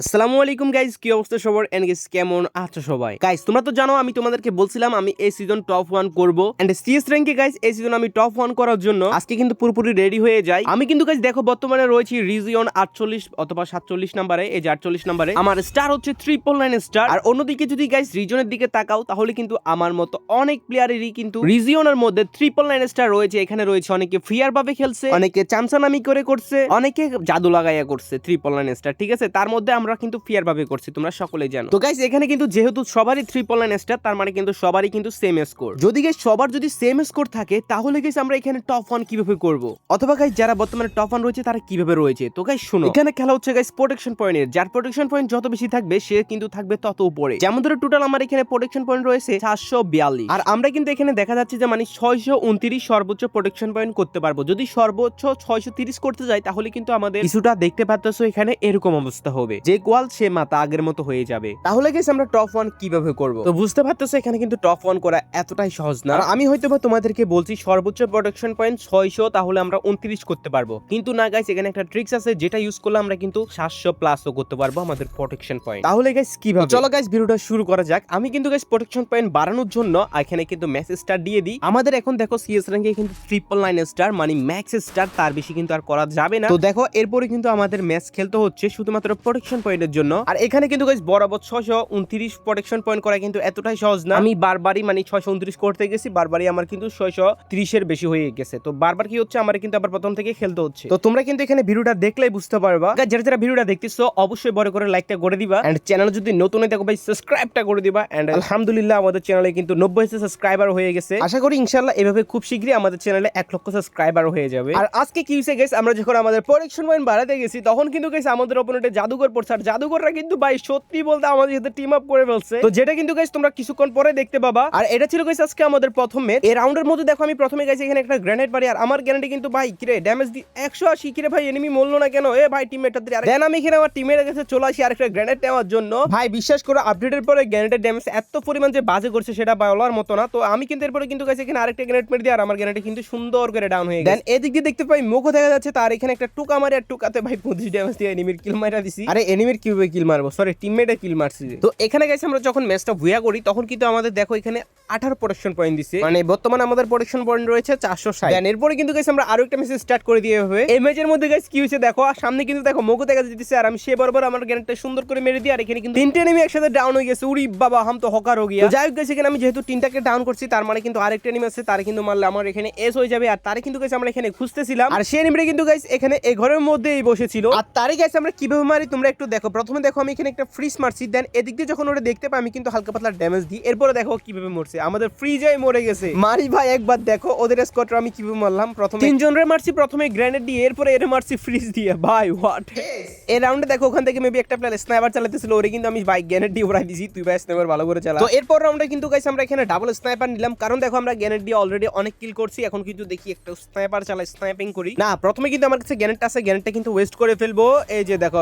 আসসালামু আলাইকুম গাইজ কি অবস্থা সবার? এন্ড গাইস কেমন আছো সবাই? গাইজ তোমরা তো জানো, আমি তোমাদেরকে বলছিলাম আমি এই সিজন টপ ওয়ান করব। এন্ড সিএস র্যাঙ্কে গাইজ এই সিজন আমি টপ ওয়ান করার জন্য আজকে কিন্তু পুরোপুরি রেডি হয়ে যাই। আমি কিন্তু গাইজ দেখো, বর্তমানে রয়েছি রিজিয়ন আটচল্লিশ অথবা সাতচল্লিশ নাম্বারে, এই যে আটচল্লিশ নাম্বারে। আমার স্টার হচ্ছে ট্রিপল নাইন স্টার আর অন্যদিকে যদি গাইজ রিজনের দিকে তাকাও, তাহলে কিন্তু আমার মতো অনেক প্লেয়ারেরই কিন্তু রিজিয়নের মধ্যে ট্রিপল নাইন স্টার রয়েছে। এখানে রয়েছে অনেকে ফ্রিয়ার ভাবে খেলছে, অনেকে চামচানামি করে করছে, অনেকে জাদু লাগাইয়া করছে ট্রিপল নাইন স্টার ঠিক আছে? তার মধ্যে আমরা কিন্তু ফিয়ার ভাবে করছি, তোমরা সকলেই জানো। তো গাইস এখানে কিন্তু যেহেতু সবারই ট্রিপল নাইন স্টার তার মানে কিন্তু সবারই কিন্তু সেম স্কোর যদি গাইস সবার যদি সেম স্কোর থাকে, তাহলে গাইস আমরা এখানে টপ ওয়ান কীভাবে করব? অথবা গাইস যারা বর্তমানে টপ ওয়ান রয়েছে, তারা কীভাবে রয়েছে? তো গাইস শুনো। এখানে খেলা হচ্ছে গাইস প্রোটেকশন পয়েন্টের যার প্রোটেকশন পয়েন্ট যত বেশি থাকবে, সে কিন্তু থাকবে তত উপরে। যেমন ধরো টোটাল আমার এখানে প্রোটেকশন পয়েন্ট রয়েছে চারশো বিয়াল্লিশ। আর আমরা কিন্তু এখানে দেখা যাচ্ছে যে মানে ছয়শো উনত্রিশ সর্বোচ্চ প্রোটেকশন পয়েন্ট করতে পারব। যদি সর্বোচ্চ ছয়শো তিরিশ করতে যাই, তাহলে কিন্তু আমাদের কিছুটা দেখতে পাচ্ছ এখানে এরকম অবস্থা হবে। যে গোয়াল সে মাতা আগের মতো হয়ে যাবে। তাহলে গেছে আমরা টপ ওয়ান কীভাবে করব? তো বুঝতে পারতেছো এখানে কিন্তু টপ ওয়ান করা এতটাই সহজ না। আমি হয়তো বা তোমাদেরকে বলছি সর্বোচ্চ প্রোটেকশন পয়েন্ট ছয়শো তাহলে আমরা উনত্রিশ করতে পারব। কিন্তু না গাইস এখানে একটা ট্রিক্স আছে যেটা ইউজ করলে আমরা কিন্তু সাতশো প্লাসও করতে পারব আমাদের প্রোটেকশন পয়েন্ট তাহলে গাইস কীভাবে চলো গাইস ভিডিওটা শুরু করা যাক। আমি কিন্তু গাইস প্রোটেকশন পয়েন্ট বাড়ানোর জন্য এখানে কিন্তু স্টার দিয়ে দিই। আমাদের এখন দেখো সিএস র্যাঙ্কে কিন্তু ট্রিপল নাইন স্টার মানে ম্যাক্স স্টার তার বেশি কিন্তু আর করা যাবে না। তো দেখো এরপরে কিন্তু আমাদের ম্যাচ খেলতে হচ্ছে শুধুমাত্র প্রোটেকশন পয়েন্টের জন্য। আর এখানে কিন্তু গাইস বরাবর ছশো উনত্রিশ প্রোটেকশন পয়েন্ট করা কিন্তু এতটাই সহজ না। আমি বারবারই মানে ছয়শো উনত্রিশ করতে গেছি, বারবারই আমার কিন্তু ছয়শো ত্রিশের বেশি হয়ে গেছে। তো বারবার কি হচ্ছে? আমার কিন্তু আবার প্রথম থেকে খেলতে হচ্ছে। তো তোমরা কিন্তু এখানে ভিডিওটা দেখলেই বুঝতে পারবা। যারা যারা ভিডিওটা দেখতেছো, অবশ্যই বড় করে লাইকটা করে দিবা। এন্ড চ্যানেল যদি নতুন হয়ে থাকো ভাই সাবস্ক্রাইবটা করে দিবা। এন্ড আলহামদুলিল্লাহ আমাদের চ্যানেলে কিন্তু নব্বই সাবস্ক্রাইবার হয়ে গেছে। আশা করি ইনশাল্লাহ এভাবে খুব শীঘ্রই আমাদের চ্যানেলে এক লক্ষ সাবস্ক্রাইবার হয়ে যাবে। আর আজকে কি হয়েছে গেছে আমরা যখন আমাদের প্রোডাকশন পয়েন্ট বাড়াতে গেছি, তখন কিন্তু গেছে আমাদের অপোনেন্টে জাদুঘর পড়ছে। আর জাদুঘররা কিন্তু ভাই সত্যি বলতে আমাদের সাথে টিম আপ করে ফেলছে। তো যেটা কিন্তু গাইস তোমরা কিছুক্ষণ পরে দেখতে পাবা। আর এটা ছিল গাইস আজকে আমাদের প্রথম ম্যাচ এই রাউন্ডের মধ্যে দেখো আমি প্রথমে গাইছি এখানে একটা গ্রেনেড মারি আর আমার গ্রেনেডে কিন্তু ভাই কিরে ড্যামেজ দি একশো আশি কিরে ভাই এনিমি মরলো না কেন? এ ভাই টিমমেটটা দিয়ে দেন আমি এখানে আমার টিমের কাছে চলে আসি আরেকটা গ্রেনেড নেওয়ার জন্য। ভাই বিশ্বাস করো আপডেটের পরে গ্রেনেডের ড্যামেজ এত পরিমাণ যে বাজে করছে সেটা বলার মতো না। তো আমি কিন্তু এরপরে কিন্তু গাইছি এখানে আরেকটা গ্রেনেড মেরে দিই আর আমার গ্রেনেডে কিন্তু সুন্দর করে ডাউন হয়ে গেছে। দেন এদিক দিয়ে দেখতে পাই মুখও দেখা যাচ্ছে তার এখানে একটা টুকা মারি আর টুকাতে ভাই পঁচিশ ড্যামেজ দিয়ে এনিমির কিল মারা দিছি। আরে এনিমির কীভাবে কিল মারবো? সরি টিমমেটে কিল মারছি তো এখানে গেছে আমরা যখন ম্যাচটা ভুয়া করি, তখন কিন্তু আমাদের দেখো এখানে আঠারো প্রোটেকশন পয়েন্ট দিছে। মানে বর্তমানে আমাদের প্রোটেকশন পয়েন্ট রয়েছে চারশো ষাট। এরপরে কিন্তু গেছে আমরা আরও একটা ম্যাচ স্টার্ট করে দিয়ে হবে এই ম্যাচের মধ্যে গেছে কি হয়েছে দেখো, আর সামনে কিন্তু দেখো মুখও দেখা দিতেছে, আর আমি সে বরাবর আমার গ্যানেটটা সুন্দর করে মেরে দিই, আর এখানে কিন্তু তিনটে এনিমি একসাথে ডাউন হয়ে গেছে। উড়ি বাবা, হাম তো হকার হয়ে গিয়া। যাই হোক গেছে এখানে আমি যেহেতু তিনটাকে ডাউন করছি, তার মানে কিন্তু আরেকটা এনিমি আছে, তার কিন্তু মারলে আমার এখানে এস হয়ে যাবে, আর তারে কিন্তু গেছে আমরা এখানে খুঁজতেছিলাম। আর সে এনিমিটা কিন্তু গাইস এখানে এই ঘরের মধ্যেই বসেছিল। আর তারে গেছে আমরা কীভাবে মারি, তোমরা একটু দেখো প্রথমে দেখো আমি এখানে একটা ফ্রিজ মারছি দেন এদিক দিয়ে যখন ওটা দেখতে পাই আমি কিন্তু হালকা পাতলা ড্যামেজ দিই। এরপরে দেখো কীভাবে মরছে। আমাদের ফ্রিজে মরে গেছে। মারি ভাই একবার দেখো ওদের স্কোয়াডটা আমি কীভাবে মারলাম? প্রথমে তিনজনের মারছি প্রথমে গ্রেনেড দিয়ে এরপরে এর মারছি ফ্রিজ দিয়ে। ভাই হোয়াট এই রাউন্ডে দেখো ওখান থেকে মেবি একটা প্লেয়ার স্নাইপার চালাতেছিল ওরে কিন্তু আমি বাইক গ্রেনেড দিয়ে উড়াই দিছি। তুই ভাই স্নাইপার ভালো করে চালা। তো এরপর রাউন্ডে কিন্তু গাইস আমরা এখানে ডাবল স্নাইপার নিলাম। কারণ দেখো আমরা গ্রেনেড দিয়ে অলরেডি অনেক কিল করছি। এখন কিন্তু দেখি একটা স্নাইপার চালাই স্নাইপিং করি। না প্রথমে কিন্তু আমার কাছে গ্রেনেডটা আছে গ্রেনেডটা কিন্তু ওয়েস্ট করে ফেলব। এই যে দেখো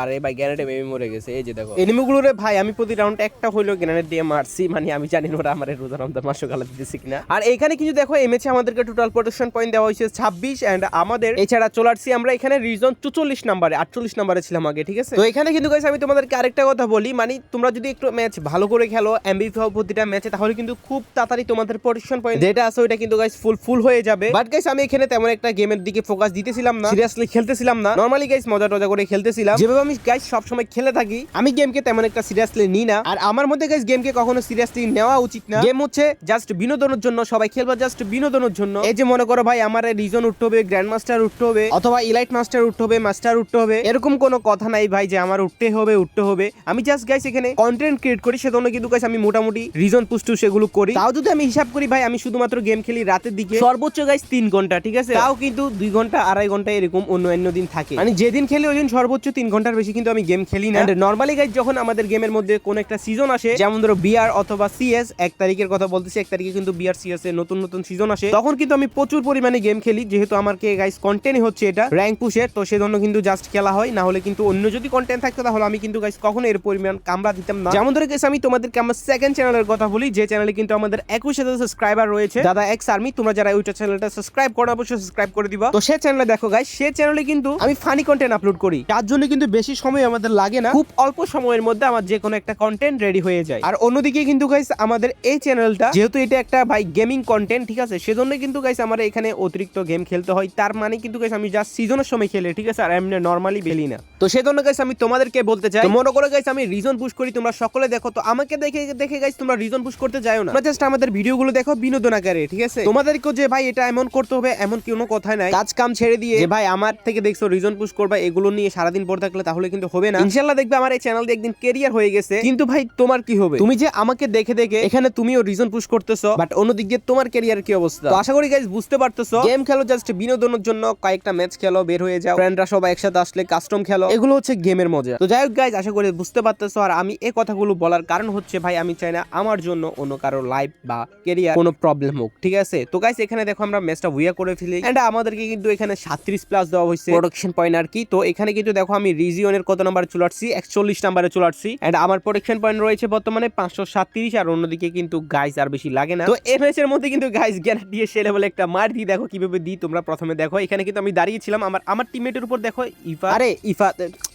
আরে ভাই মেবি মরে গেছে। এই যে দেখো। এনিমিগুলো রে ভাই আমি প্রতি রাউন্ডে একটা হইল গ্রেনেড দিয়ে মারছি। মানে আমি জানি না ওরা আমার রোজা রমজান মাসও গালা দিতেছি কিনা। আর এখানে কিন্তু দেখো এমএচে আমাদেরকে টোটাল প্রোটেকশন পয়েন্ট দেওয়া হয়েছে ছাব্বিশ এন্ড আমাদের এছাড়া চলে আসছি আমরা এখানে রিজন চুচল্লিশ নাম্বারে আটচল্লিশ নাম্বারে ছিলাম আগে ঠিক আছে? তো এখানে কিন্তু গাইস আমি তোমাদেরকে আরেকটা কথা বলি। মানে তোমরা যদি একটু ম্যাচ ভালো করে খেলো এমবিপি হও প্রতিটা ম্যাচে তাহলে কিন্তু খুব তাড়াতাড়ি তোমাদের প্রোটেকশন পয়েন্ট যেটা আছে ওইটা কিন্তু গাইস ফুল ফুল হয়ে যাবে। বাট গাইস আমি এখানে তেমন একটা গেমের দিকে ফোকাস দিতেছিলাম না। সিরিয়াসলি খেলতেছিলাম না। নর্মালি গাইস মজা টজা করে খেলতেছিলাম। যেভাবে আমি গাইস সব সময় খেলে থাকি। আমি গেমকে তেমন একটা সিরিয়াসলি নিই না। আর আমার মধ্যে গাইস গেমকে কখনো সিরিয়াসলি নেওয়া উচিত না। গেম হচ্ছে জাস্ট বিনোদনের জন্য। সবাই খেলবা জাস্ট বিনোদনের জন্য। এই যে মনে করো ভাই, আমার রিজন উঠতে হবে গ্র্যান্ড মাস্টার উঠতে হবে, অথবা ইলাইট মাস্টার উঠতে হবে মাস্টার উঠতে হবে, এরকম কোনো কথা নাই ভাই যে আমার উঠতে হবে উঠতে হবে। আমি জাস্ট গাইস এখানে কন্টেন্ট ক্রিয়েট করি। সেজন্য কিন্তু গাইস আমি মোটামুটি রিজন পুষ্টু সেগুলো করি। তাও যদি আমি হিসাব করি ভাই, আমি শুধুমাত্র গেম খেলি রাতের দিকে। সর্বোচ্চ গাইস তিন ঘণ্টা, ঠিক আছে? তাও কিন্তু দুই ঘণ্টা, আড়াই ঘণ্টা এরকম অন্য অন্য দিন থাকে। মানে যেদিন খেলি, ওই দিন সর্বোচ্চ তিন ঘণ্টার বেশি কিন্তু আমি গেম খেলি না। নর্মালি গাইস যখন আমাদের গেমের মধ্যে কোন একটা সিজন আসে যেমন ধরো বিআর অথবা সিএস এক তারিখের কথা বলতেছি এক তারিখে কিন্তু বিআর সিএস এর নতুন নতুন সিজন আসে। তখন কিন্তু আমি প্রচুর পরিমাণে গেম খেলি যেহেতু আমাকে গাইস কন্টেন্ট হচ্ছে এটা র্যাঙ্ক পুশের তো সেজন্য কিন্তু জাস্ট খেলা হয়। না হলে কিন্তু অন্য যদি কন্টেন্ট থাকতো তাহলে আমি কিন্তু গাইস কখনো এর পরিমাণ কামড়া দিতাম না। যেমন ধরে গেছে আমি তোমাদেরকে আমার সেকেন্ড চ্যানেলের কথা বলি যে চ্যানেলে কিন্তু আমাদের একুশ হাজার সাবস্ক্রাইবার রয়েছে। দাদা এক্স আর্মি তোমরা যারা ওইটা চ্যানেলটা সাবস্ক্রাইব করো অবশ্যই সাবস্ক্রাইব করে দিবা। তো সে চ্যানেলে দেখো গাইস সে চ্যানেলে কিন্তু আমি ফানি কন্টেন্ট আপলোড করি। তার জন্য কিন্তু বেশি সময় আমাদের লাগে না, খুব অল্প সময়ের মধ্যে আমার যে কোনো একটা কন্টেন্ট রেডি হয়ে যায়। আর অন্যদিকে কিন্তু গাইস আমাদের এই চ্যানেলটা যেহেতু এটা একটা ভাই গেমিং কন্টেন্ট ঠিক আছে? সেজন্য কিন্তু গাইস আমার এখানে অতিরিক্ত গেম খেলতে হয়। তার মানে কিন্তু গাইস আমি জাস্ট সিজনের সময় খেলে, ঠিক আছে? আর এমনি নর্মালি বেলি না। তো সেজন্য গাইস আমি তোমাদেরকে বলতে চাই মনে করো গাইস আমি রিজন পুশ করি, তোমরা সকলে দেখো। তো আমাকে দেখে দেখে গাইস তোমরা রিজন পুশ করতে যাও না। জাস্ট আমাদের ভিডিওগুলো দেখো বিনোদন আকারে, ঠিক আছে? তোমাদেরকেও যে ভাই এটা এমন করতে হবে, এমন কোনো কথা নাই। কাজ কাম ছেড়ে দিয়ে ভাই আমার থেকে দেখছ রিজন পুশ করবা, এগুলো নিয়ে সারাদিন পড়ে থাকলে তাহলে কিন্তু হবে না। ইনশাল্লাহ দেখবে আমার এই চ্যানেল দিয়ে একদিন কেরিয়ার হয়ে গেছে। কিন্তু ভাই তোমার কি হবে? তুমি যে আমাকে দেখে দেখে এখানে তুমিও রিজন পুশ করতেছো বাট অন্যদিক দিয়ে তোমার ক্যারিয়ার কি অবস্থা? তো আশা করি গাইজ বুঝতে পারতেছো। গেম খেলো জাস্ট বিনোদনের জন্য কয়েকটা ম্যাচ খেলো বের হয়ে যাও। ফ্রেন্ডরা সবাই একসাথে আসলে কাস্টম খেলো। এগুলো হচ্ছে গেমের মজা। তো যাই হোক গাইজ আশা করি বুঝতে পারতেছো। আর আমি এই কথাগুলো বলার কারণ হচ্ছে ভাই আমি চাই না আমার জন্য অন্য কারও লাইফ বা কেরিয়ার কোনো প্রবলেম হোক ঠিক আছে? তো গাইজ এখানে দেখো আমরা ম্যাচটা উইয়া করে ফেলি। এন্ড আমাদেরকে কিন্তু এখানে সাতত্রিশ প্লাস দেওয়া হয়েছে। প্রোডাকশন পয়েন্ট আর কি। তো এখানে কিন্তু দেখো আমি রিজিয়নের কত নাম্বারে চলে আসছি? একচল্লিশ নাম্বারে চলে আসছি। এন্ড আমার প্রোডাকশন পয়েন্ট রয়েছে বর্তমানে পাঁচশো সাতত্রিশ, আর অন্যদিকে কিন্তু গাইজ আর বেশি লাগে না। তো এই এর মধ্যে কিন্তু গাইজ গ্যানার দিয়ে সে লেভেল একটা মার দিয়ে দেখো কীভাবে দিই, তোমরা প্রথমে দেখো। এখানে কিন্তু আমি দাঁড়িয়েছিলাম আমার আমার টিমমেটের উপর দেখো, ইফা। আরে, ইফা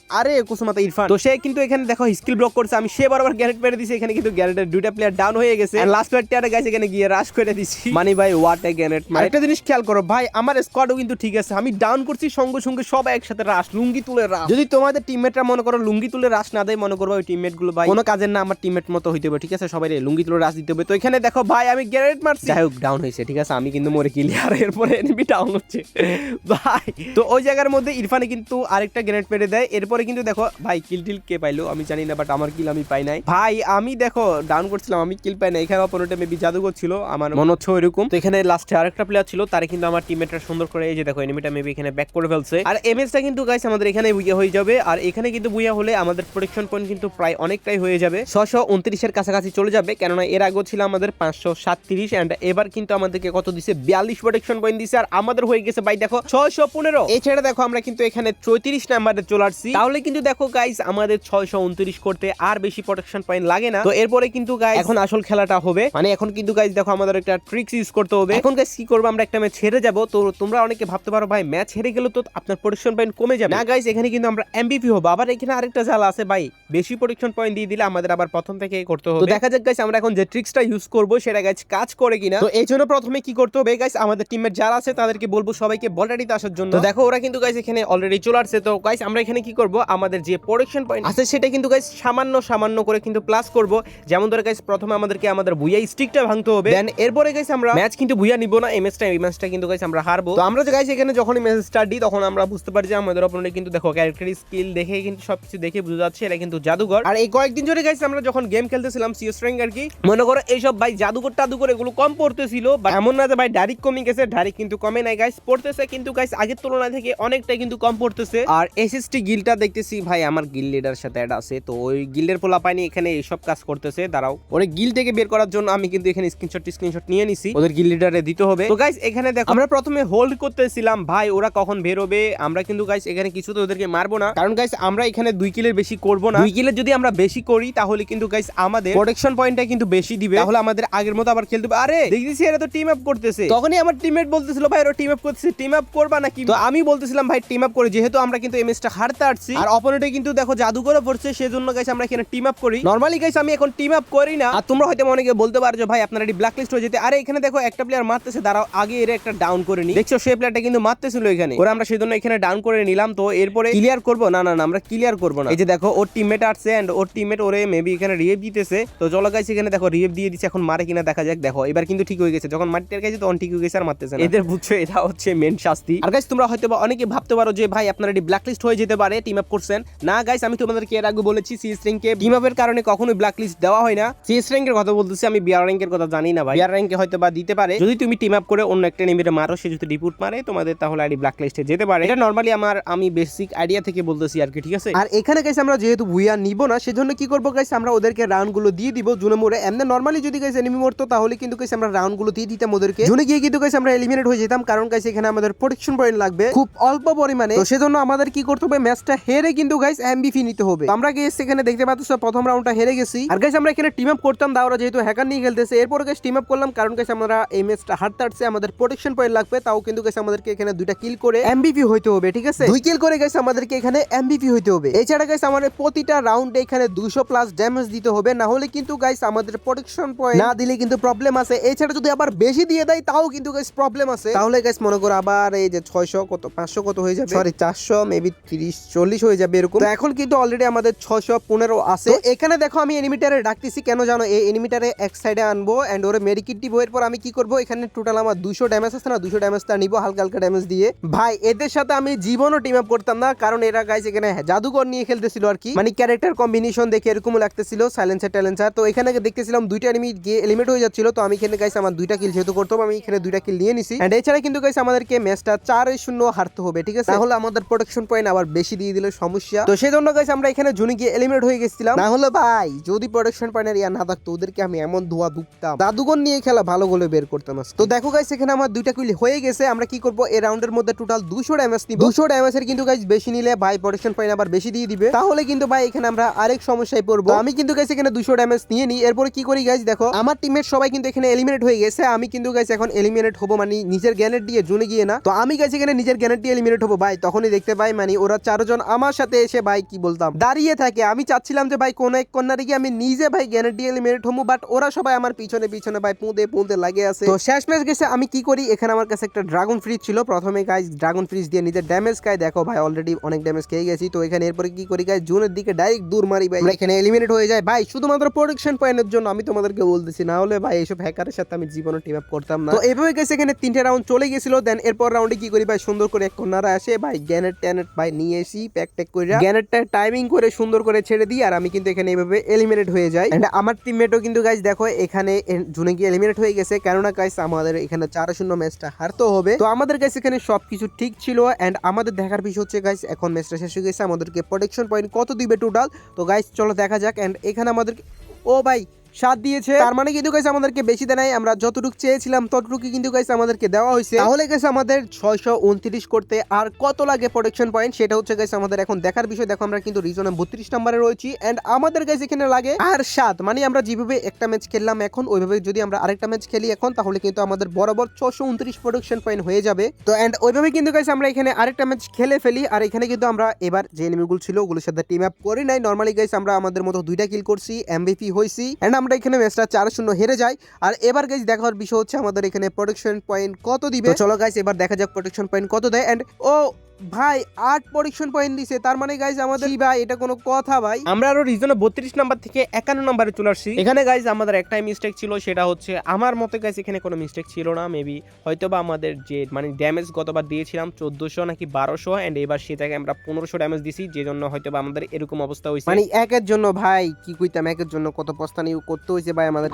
আরে কুসুমাতা ইরফান। তো সে কিন্তু এখানে দেখো স্কিল ব্লক করছে। আমি সে বরাবর গ্যারেট মেরে দিছি এখানে কিন্তু গ্যারেটের দুইটা প্লেয়ার ডাউন হয়ে গেছে। লাস্ট প্লেয়ারটা গাইছে এখানে গিয়ে রাশ করে দিছি। মানে ভাই হোয়াট এ গ্যারেট একটা জিনিস খেয়াল করো ভাই আমার স্কোয়াডও কিন্তু ঠিক আছে। আমি ডাউন করছি সঙ্গে সঙ্গে সব একসাথে রাশ লুঙ্গি তুলে রাশ যদি তোমাদের টিমমেটরা মনে করো লুঙ্গি তুলে রাশ না দেয় মনে করব ওই টিমমেটগুলো ভাই কোনো কাজের না আমার টিমমেট মতো হইতে হবে ঠিক আছে? সবাই রে লুঙ্গি তুলে রাশ দিতে হবে। তো এখানে দেখো ভাই আমি গ্যারেট মারছি। যাই হোক ডাউন হয়েছে ঠিক আছে? আমি কিন্তু মরে ক্লিয়ার এরপরে এনিমি ডাউন হচ্ছে। ভাই। তো ওই জায়গার মধ্যে ইরফানে কিন্তু আরেকটা গ্রেনেড মেরে দেয়। এরপরে কিন্তু দেখো, ভাই কিল টিল কে পাইলো? আমি জানি না বাট আমার কিল আমি পাই নাই। ভাই, আমি দেখো ডাউন করছিলাম, আমি কিল পাই না এখানে অপোনেন্টে মেবি জাদুঘর ছিল, আমার মনে হচ্ছে ওইরকম। তো এখানে লাস্টে আরেকটা প্লেয়ার ছিল, তারে কিন্তু আমার টিমমেটরা সুন্দর করে, এই যে দেখো এনিমিটা মেবি এখানে ব্যাক করে ফেলছে। আর এমএসটা কিন্তু গাইস আমাদের এখানে বুইয়া হয়ে যাবে। আর এখানে কিন্তু বুইয়া হলে আমাদের প্রোটেকশন পয়েন্ট কিন্তু প্রায় অনেকটাই হয়ে যাবে। ছশো উনত্রিশের কাছাকাছি চলে যাবে, কেননা এর আগেও ছিল আমাদের পাঁচশো সাতত্রিশ অ্যান্ড এবার কিন্তু আমাদেরকে কত দিছে? বিয়াল্লিশ প্রোটেকশন পয়েন্ট দিছে। আর আমাদের হয়ে গেছে, ভাই, দেখো, ছয়শো পনেরো। এছাড়া দেখো, আমরা কিন্তু এখানে চৌত্রিশ নাম্বারে চলে আসছি। তাহলে কিন্তু দেখো গাইস আমাদের ছয়শো উনত্রিশ করতে আর বেশি প্রোটেকশন পয়েন্ট লাগে না। তো এরপরে কিন্তু গাইস এখন আসল খেলাটা হবে। মানে এখন কিন্তু গাইস দেখো আমাদের একটা ট্রিক্স ইউজ করতে হবে। এখন গাইস কি করব আমরা একটা ম্যাচ ছেড়ে যাব। তো তোমরা অনেকে ভাবতে পারো ভাই ম্যাচ হেরে গেলে তো আপনার প্রোটেকশন পয়েন্ট কমে যাবে। না গাইস এখানে কিন্তু আমরা এমবিপি হব। আবার এখানে আরেকটা জাল আছে ভাই বেশি প্রোটেকশন পয়েন্ট দিয়ে দিলে আমাদের আবার প্রথম থেকে করতে হবে। দেখা যাক গাইস আমরা এখন যে ট্রিক্সটা ইউজ করব সেটা গাইস কাজ করে কিনা। তো এই জন্য প্রথমে কি করতে হবে গাইস আমাদের টিমের যারা আছে তাদেরকে বলব সবাইকে বলটারিতে আসার জন্য। দেখো ওরা কিন্তু গাইস এখানে অলরেডি চলে আসছে। তো গাইস আমরা এখানে কি করব আমাদের যে প্রোটেকশন পয়েন্ট আছে সেটা কিন্তু গাইস সামান্য সামান্য করে কিন্তু প্লাস করব। যেমন ধরে গাইস প্রথমে আমাদেরকে আমাদের ভুইয়া স্টিকটা ভাঙতে হবে। দেন এরপরে গাইস আমরা ম্যাচ কিন্তু ভুইয়া নিব না এই ম্যাচটা এই ম্যাচটা কিন্তু গাইস আমরা হারবো। তো আমরা যে গাইস এখানে যখনই ম্যাচ স্টার্ট দিই তখন আমরা বুঝতে পারি যে আমাদের অপোনেন্ট কিন্তু দেখো ক্যারেক্টার স্কিল দেখে কিন্তু সবকিছু দেখে বুঝা যাচ্ছে এটা কিন্তু জাদুঘর। আর এই কয়েকদিন ধরে গাইস আমরা যখন গেম খেলতেছিলাম সিএস র্যাঙ্ক আর কি মনে করো এইসব ভাই জাদুঘর টাদুঘর এগুলো কম পড়তেছিল বা এমন না যে ভাই ডাইরেক্ট কমে গেছে ডাইরেক্ট কিন্তু কমে নাই গাইস পড়তেছে কিন্তু গাইস আগের তুলনায় থেকে অনেকটাই কিন্তু কম পড়তেছে। আর এসএসটি গিলটা দেখতেছি, ভাই আমার গিল লিডার সাথে অ্যাড আছে, তো ওই গিল্ডের পোলা পাইনি, এখানে এইসব কাজ করতেছে, দাঁড়াও। ওরে গিল থেকে বের করার জন্য আমি কিন্তু এখানে স্ক্রিনশট স্ক্রিনশট নিয়ে নিছি, ওদের গিল লিডারে দিতে হবে। তো গাইস এখানে দেখো, আমরা প্রথমে হোল্ড করতেছিলাম, ভাই ওরা কখন বেরোবে আমরা কিন্তু গাইস এখানে কিছু তো ওদেরকে মারবো না, কারণ গাইস আমরা এখানে দুই কিলের বেশি করব না। দুই কিলের যদি আমরা বেশি করি, তাহলে কিন্তু গাইস আমাদের প্রোটেকশন পয়েন্টটা কিন্তু বেশি দিবে। তাহলে আমাদের আগের মতো আবার খেলতে আরে, দেখতেছি এরা তো টিম আপ করতেছে। তখনই আমার টিমমেট বলতেছিল, ভাই, ওরা টিম আপ করতেছে টিম আপ করবা নাকি? তো আমি বলতেছিলাম, ভাই টিম আপ করে, যেহেতু আমরা কিন্তু এমএসটা হারতে আসছি আর অপোনেন্টে কিন্তু দেখো জাদু করে পড়ছে সেজন্য গাইস আমরা এখানে টিম আপ করি। নরমালি গাইস আমি এখন টিম আপ করি না। আর তোমরা হয়তো অনেকে বলতে পারো যে ভাই আপনারা এটি ব্ল্যাক লিস্ট হয়ে যেতে। আরে এখানে দেখো একটা প্লেয়ার মারতেছে দাঁড়াও আগে এর একটা ডাউন করে নি। দেখছ সেই প্লেয়ারটা কিন্তু মারতেছিল এখানে। ওরা আমরা সেজন্য এখানে ডাউন করে নিলাম তো এরপরে ক্লিয়ার করব? না না না আমরা ক্লিয়ার করব না। এই যে দেখো ওর টিমমেট আসছে এন্ড ওর টিমমেট ওরে মেবি এখানে রিয়েভ দিতেছে। তো চলো গাইস এখানে দেখো রিয়েভ দিয়ে দিচ্ছে এখন মারে কিনা দেখা যাক দেখো। এবার কিন্তু ঠিক হয়ে গেছে যখন মাটির গেছে তখন ঠিক হয়ে গেছে আর মারতেছে না। এদের বুঝছ এটা হচ্ছে মেন শাস্তি। আর গাইস তোমরা হয়তো অনেকে ভাবতে পারো যে ভাই আপনারা এটি ব্ল্যাক লিস্ট হয়ে যেতে পারে টিম আপ করছেন। না গাইস আমি তোমাদেরকে এর আগে বলেছি সিএস র্যাঙ্কে টিম আপের কারণে কখনোই ব্ল্যাক লিস্ট দেওয়া হয় না। সিএস র্যাঙ্কের কথা বলতেছি, আমি বিআর র্যাঙ্কের কথা জানি না, ভাই। বিআর র্যাঙ্কে হয়তো বা দিতে পারে। যদি তুমি টিম আপ করে অন্য একটা নেমিরে মারো, সে যদি রিপোর্ট মারে, তোমাদের তাহলে আইডি ব্ল্যাক লিস্টে যেতে পারে। এটা নর্মালি আমার, আমি বেসিক আইডিয়া থেকে বলতেছি আর কি, ঠিক আছে? আর এখানে গাইস আমরা যেহেতু ভুইয়া নিব না, সেজন্য কি করব গাইস আমরা ওদেরকে রাউন্ডগুলো দিয়ে দিব জুনে মোড়ে। এমনি নর্মালি যদি গাইস এনিমি মরতো, তাহলে কিন্তু গাইস আমরা রাউন্ডগুলো দিয়ে দিতাম ওদেরকে। জুনে গিয়ে কিন্তু গাইস আমরা এলিমিনেট হয়ে যেতাম, কারণ গাইস এখানে আমাদের প্রোটেকশন পয়েন্ট লাগবে খুব অল্প পরিমাণে। তো সেজন্য আমাদের কি করতে হবে ম্যাচটা হেরে কিন্তু গাইস এমবিপি নিতে হবে। আমরা গেছি এখানে দেখতে পাচ্ছ, প্রথম রাউন্ডটা হেরে গেছি। আর গাইস আমরা এখানে টিম আপ করতাম, দাওরা যেহেতু হ্যাকার নিয়ে খেলতেছে। এরপর গাইস টিম আপ করলাম, কারণ গাইস আমরা এই ম্যাচটা হারতে হারছে আমাদের প্রোটেকশন পয়েন্ট লাগবে। তাও কিন্তু গাইস আমাদেরকে এখানে দুইটা কিল করে এমবিপি হইতে হবে, ঠিক আছে? দুই কিল করে গাইস আমাদেরকে এখানে এমবিপি হইতে হবে। এছাড়া গাইস আমাদের প্রতিটা রাউন্ডে এখানে 200 প্লাস ড্যামেজ দিতে হবে। না হলে কিন্তু গাইস আমাদের প্রোটেকশন পয়েন্ট না দিলে কিন্তু প্রবলেম আছে। এছাড়া যদি আবার বেশি দিয়ে দেয়, তাও কিন্তু গাইস প্রবলেম আছে। তাহলে গাইস মনে করো আবার এই যে 600 কত 500 কত হয়ে যাবে? সরি 400 মেবি 30 40 হয়ে যাবে এরকম। তো এখন কিন্তু অলরেডি আমাদের 615 আছে। এখানে দেখো আমি এনিমিটারে ডাকতেছি কেন জানো? এই এনিমিটারে এক সাইডে আনব এন্ড ওরে মেডিকিট দিব এরপর আমি কি করব? এখানে টোটাল আমার 200 ড্যামেজ আছে না? 200 ড্যামেজটা নিব হালকা হালকা ড্যামেজ দিয়ে। ভাই এদের সাথে আমি জীবনও টিম আপ করতাম না কারণ এরা গাইস এখানে জাদুকর নিয়ে খেলতেছিল আর কি। মানে ক্যারেক্টার কম্বিনেশন দেখে এরকম লাগতেছিল সাইলেন্সার ট্যালেন্সার তো এখানে দেখতেছিলাম দুইটা এনিমি গিয়ে এলিমিনেট হয়ে যাচ্ছিল তো আমি এখানে গাইস আমার দুইটা কিল যেহেতু করতাম আমি এখানে দুইটা কিল নিয়ে নিছি। এন্ড এছাড়া কিন্তু গাইস আমাদেরকে ম্যাচটা চার শূন্য হারতে হবে ঠিক আছে? তাহলে আমাদের প্রোটেকশন পয়েন্ট আবার বেশি দিয়ে দিলে সমস্যা। তো সেই জন্য গাইস আমরা এখানে জুনি গিয়ে এলিমিনেট হয়ে গেছিলাম। না হলে ভাই, যদি প্রোটেকশন পয়েন্টের ইয়া না থাকতো, ওদেরকে আমি এমন ধোয়া দুপতাম জাদুঘর নিয়ে খেলা ভালো বলে বের করতাম। তো দেখো গাইস এখানে আমার দুইটা কিল হয়ে গেছে। আমরা কি করব? এই রাউন্ডের মধ্যে টোটাল দুশো ড্যামেজ নিব। দুশো এর কিন্তু গাইস বেশি নিলে ভাই প্রোটেকশন পয়েন্ট আবার বেশি দিয়ে দিবে। তাহলে কিন্তু ভাই এখানে আমরা আরেক সমস্যায় পড়ব। আমি কিন্তু গাইস এখানে দুশো ড্যামেজ নিয়ে নিই। এরপরে কি করি গাইস দেখো, আমার টিমের সবাই কিন্তু এখানে এলিমিনেট হয়ে গেছে। আমি কিন্তু গাইস এখন এলিমিনেট হব মানে নিজের গ্যানেট দিয়ে জুনে গিয়ে না। তো আমি গাইস এখানে নিজের গ্যানেট দিয়ে এলিমিনেট হব ভাই। তখনই দেখতে পাই মানে ওরা চারজন আমার সাথে এসে ভাই কি বলতাম? দাঁড়িয়ে থাকে। আমি চাচ্ছিলাম যে ভাই কোন এক কন্যারে গিয়ে আমি নিজে ভাই গ্যানেট দিয়ে এলিমিনেট হব বাট ওরা সবাই আমার পিছনে পিছনে ভাই পুঁতে পুঁতে লাগে আছে। তো শেষ ম্যাচ গেছে, আমি কি করি? এখানে আমার কাছে একটা ড্রাগন ফ্রিজ ছিল। প্রথমে গাইস ড্রাগন ফ্রিজ দিয়ে নিজের ড্যামেজ খাই দেখো ভাই অলরেডি অনেক ড্যামেজ খেয়ে গেছি। তো এখানে এরপরে কি করি গাইস জুনের দিকে ডাইরেক্ট দূর মারি ভাই। এখানে এলিমিনেট হয়ে যায় ভাই, শুধুমাত্র প্রোটেকশন পয়েন্টের জন্য আমি তোমাদেরকে বলতেছি, না হলে ভাই এইসব হ্যাকারের সাথে আমি জীবনে টিম আপ করতাম না। তো এভাবে গেছে এখানে তিনটে রাউন্ড চলে গেছিল। দেন এরপর রাউন্ডে কি করি ভাই? সুন্দর করে এক কর্নারে আসে। ভাই গ্যানেট ট্যানেট ভাই নিয়ে এসি প্যাক ট্যাক করে গ্যানেটটা টাইমিং করে সুন্দর করে ছেড়ে দিই আর আমি কিন্তু এখানে এভাবে এলিমিনেট হয়ে যাই। এন্ড আমার টিমমেটও কিন্তু গাইস দেখো এখানে জুনে গিয়ে এলিমিনেট হয়ে গেছে। কেননা গাইস আমাদের এখানে চার শূন্য ম্যাচটা হারতে হবে। তো আমাদের কাছে এখানে সবকিছু ঠিক ছিল এন্ড আমাদের দেখার বিষয় হচ্ছে গাইস এখন ম্যাচটা শেষ হয়ে গেছে। আমাদেরকে প্রোটেকশন পয়েন্ট কত দিবে টোটাল তো গাইস চলো দেখা যাক এন্ড এখানে আমাদের ও ভাই সাত দিয়েছে। তার মানে কিন্তু গাইস আমাদেরকে বেশি দেয় আমরা যতটুকু চেয়েছিলাম ততটুকু কিন্তু গাইস আমাদেরকে দেওয়া হয়েছে। তাহলে গাইস আমাদের ছয়শো উনত্রিশ করতে আর কত লাগে প্রোটেকশন পয়েন্ট সেটা হচ্ছে গাইস আমাদের এখন দেখার বিষয়। দেখো আমরা কিন্তু রিজনে বত্রিশ নম্বরে রয়েছি। অ্যান্ড আমাদের গাইস এখানে লাগে আর সাত। মানে আমরা যেভাবে একটা ম্যাচ খেললাম এখন, ওইভাবে যদি আমরা আরেকটা ম্যাচ খেলি এখন, তাহলে কিন্তু আমাদের বরাবর ছশো উনত্রিশ প্রোটেকশন পয়েন্ট হয়ে যাবে। তো অ্যান্ড ওইভাবে কিন্তু গাইস আমরা এখানে আরেকটা ম্যাচ খেলে ফেলি। আর এখানে কিন্তু আমরা এবার যে এনিমিগুলো ছিল, ওগুলোর সাথে টিম আপ করি নাই। নর্মালি গাইস আমরা আমাদের মতো দুইটা কিল করছি এমভিপি হয়েছি এন্ড আমরা এখানে ম্যাচটা চার শূন্য হেরে যাই। আর এবার গাইজ দেখার বিষয় হচ্ছে আমাদের এখানে প্রোটেকশন পয়েন্ট কত দিবে। চলো গাইস এবার দেখা যাক প্রোটেকশন পয়েন্ট কত দেয়। অ্যান্ড ও ভাই আট প্রোটেকশন পয়েন্ট দিছে। তার মানে গাইজ আমাদের ভাই এটা কোনো কথা ভাই? আমরা আরও রিজনে বত্রিশ নাম্বার থেকে একান্ন নাম্বারে চলে আসছি। এখানে গাইজ আমাদের একটাই মিস্টেক ছিল সেটা হচ্ছে আমার মতে গাইজ এখানে কোনো মিস্টেক ছিল না মেবি হয়তো বা আমাদের যে মানে ড্যামেজ গতবার দিয়েছিলাম চোদ্দশো নাকি বারোশো এন্ড এবার সেটাকে আমরা পনেরোশো ড্যামেজ দিছি যে জন্য হয়তো বা আমাদের এরকম অবস্থা হয়েছে। মানে একের জন্য ভাই কি কইতাম একের জন্য কত পস্তানি করতে হয়েছে ভাই আমাদের।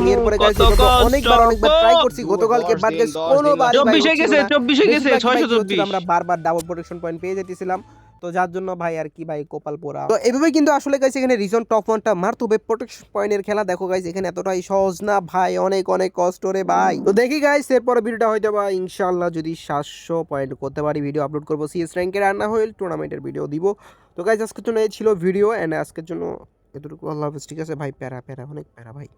আমি এরপরে কষ্ট অনেকবার অনেকবার ট্রাই করছি গতকালকে বাট গাইজ কোনোবারই ভাই চব্বিশে গেছে। চব্বিশে গেছে ছয়শো চব্বিশ। আমরা বারবার ডাবল প্রোটেকশন পয়েন্ট পেয়ে যেতেছিলাম। তো যার জন্য ভাই আর কি ভাই কপাল পোড়া। তো এভাবে কিন্তু আসলে গাইস এখানে রিজন টপ ওয়ানটা মারতে হবে প্রোটেকশন পয়েন্টের খেলা। দেখো গাইস এখানে এতটাই সহজ না ভাই, অনেক অনেক কষ্ট রে ভাই। তো দেখি গাইস এরপর ভিডিওটা হয়তো বা ইনশাআল্লাহ যদি সাতশো পয়েন্ট করতে পারি ভিডিও আপলোড করব। সিএস র্যাঙ্কের আর না টুর্নামেন্টের ভিডিও দিব। তো গাইস আজকের জন্য এই ছিল ভিডিও অ্যান্ড আজকের জন্য এতটুকু। আল্লাহ হাফেজ, ঠিক আছে? ভাই, প্যারা প্যারা, অনেক প্যারা ভাই।